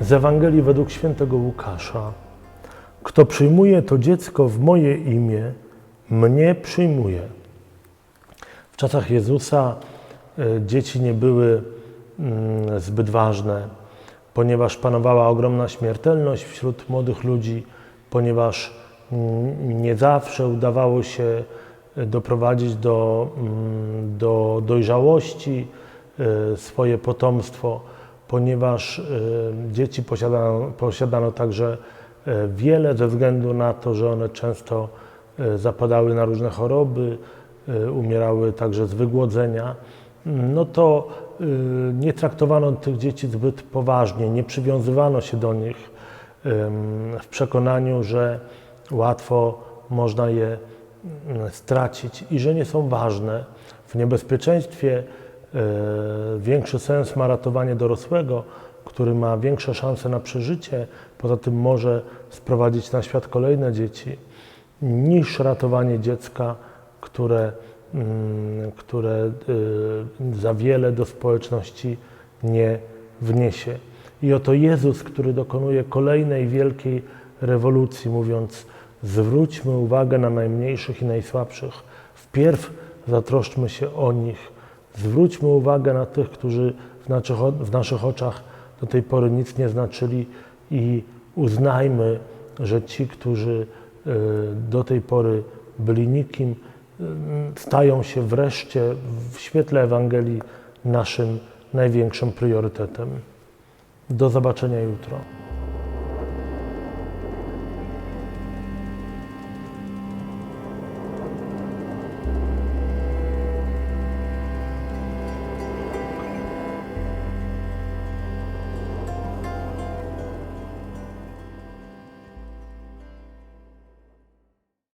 z Ewangelii według świętego Łukasza. Kto przyjmuje to dziecko w moje imię, mnie przyjmuje. W czasach Jezusa e, dzieci nie były mm, zbyt ważne, ponieważ panowała ogromna śmiertelność wśród młodych ludzi, ponieważ mm, nie zawsze udawało się e, doprowadzić do, mm, do dojrzałości e, swoje potomstwo, ponieważ e, dzieci posiadano, posiadano także e, wiele ze względu na to, że one często e, zapadały na różne choroby, umierały także z wygłodzenia, no to nie traktowano tych dzieci zbyt poważnie, nie przywiązywano się do nich w przekonaniu, że łatwo można je stracić i że nie są ważne. W niebezpieczeństwie większy sens ma ratowanie dorosłego, który ma większe szanse na przeżycie, poza tym może sprowadzić na świat kolejne dzieci, niż ratowanie dziecka, które, mm, które y, za wiele do społeczności nie wniesie. I oto Jezus, który dokonuje kolejnej wielkiej rewolucji, mówiąc: zwróćmy uwagę na najmniejszych i najsłabszych. Wpierw zatroszczmy się o nich. Zwróćmy uwagę na tych, którzy w naszych, w naszych oczach do tej pory nic nie znaczyli i uznajmy, że ci, którzy y, do tej pory byli nikim, y, stają się wreszcie w świetle Ewangelii naszym największym priorytetem. Do zobaczenia jutro.